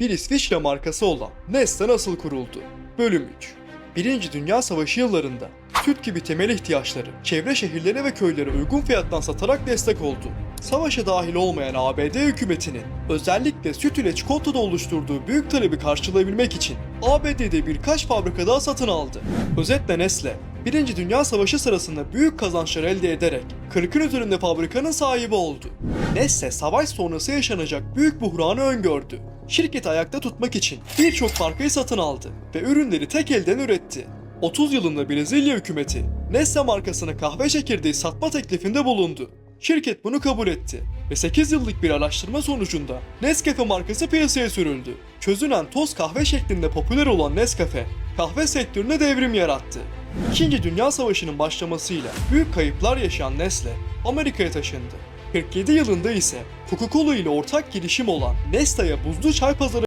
bir İsviçre markası olan Nestle nasıl kuruldu? Bölüm 3 Birinci Dünya Savaşı yıllarında süt gibi temel ihtiyaçları çevre şehirlere ve köylere uygun fiyattan satarak destek oldu. Savaşa dahil olmayan ABD hükümetinin özellikle süt ile çikolatada oluşturduğu büyük talebi karşılayabilmek için ABD'de birkaç fabrika daha satın aldı. Özetle Nestle, Birinci Dünya Savaşı sırasında büyük kazançlar elde ederek 40'ın üzerinde fabrikanın sahibi oldu. Nestle savaş sonrası yaşanacak büyük buhranı öngördü. Şirketi ayakta tutmak için birçok markayı satın aldı ve ürünleri tek elden üretti. 30 yılında Brezilya hükümeti Nestle markasına kahve çekirdeği satma teklifinde bulundu. Şirket bunu kabul etti ve 8 yıllık bir araştırma sonucunda Nescafe markası piyasaya sürüldü. Çözünen toz kahve şeklinde popüler olan Nescafe, kahve sektörüne devrim yarattı. İkinci Dünya Savaşı'nın başlamasıyla büyük kayıplar yaşayan Nestle Amerika'ya taşındı. 47 yılında ise Coca-Cola ile ortak girişim olan Nestle'ye buzlu çay pazarı